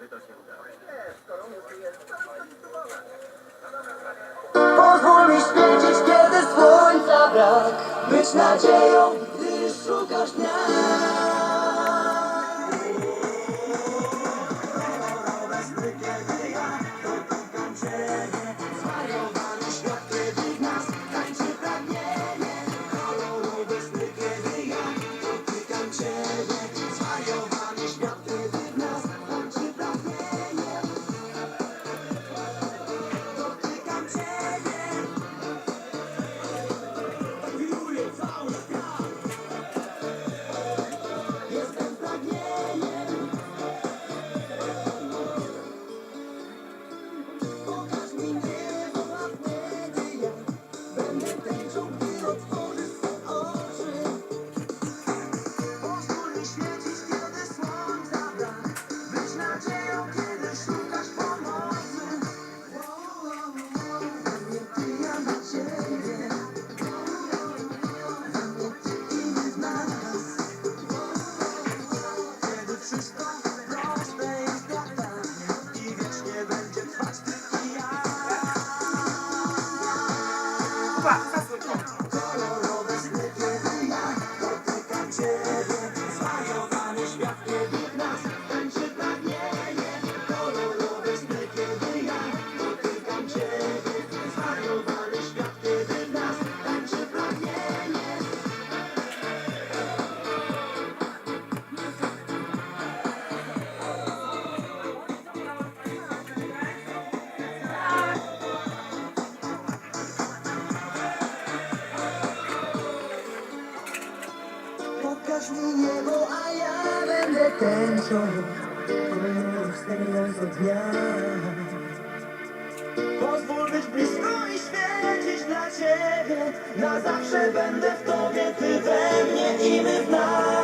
żeby to się udało. Pozwól mi świecić, kiedy słońca brak Być nadzieją, gdy szukasz dnia Ciebie Zwariowany świat, kiedy nas tańczy pragnienie Pokaż mi niebo, a ja będę tęczą Kolorów stającego dnia Pozwól być blisko i świecić dla Ciebie. Na zawsze będę w Tobie, Ty we mnie i my w nas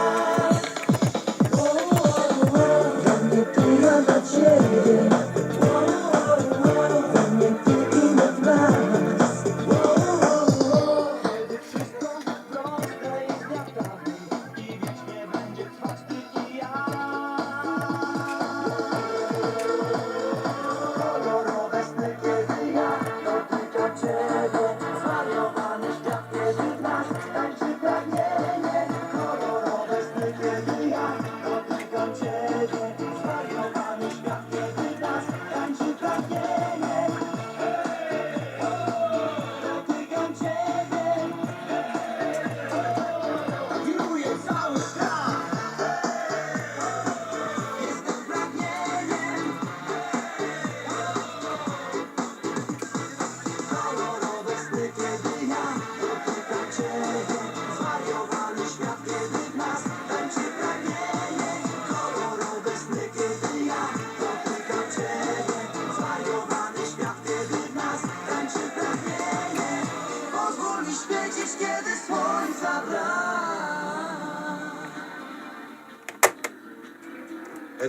Świecić, kiedy słońca brak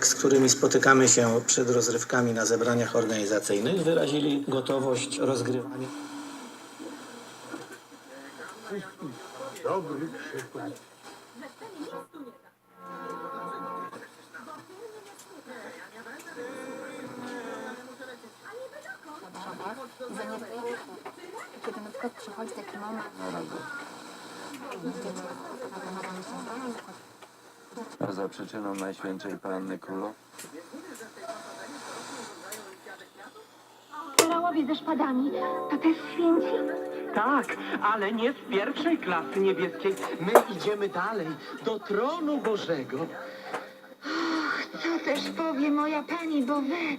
z którymi spotykamy się przed rozrywkami na zebraniach organizacyjnych, wyrazili gotowość rozgrywania. Kiedy na przykład przychodzi taki moment, A za przyczyną Najświętszej Panny Królowej? Generałowie ze szpadami, to też święci? Tak, ale nie z pierwszej klasy niebieskiej. My idziemy dalej, do tronu Bożego. Co też powie moja pani, bo wy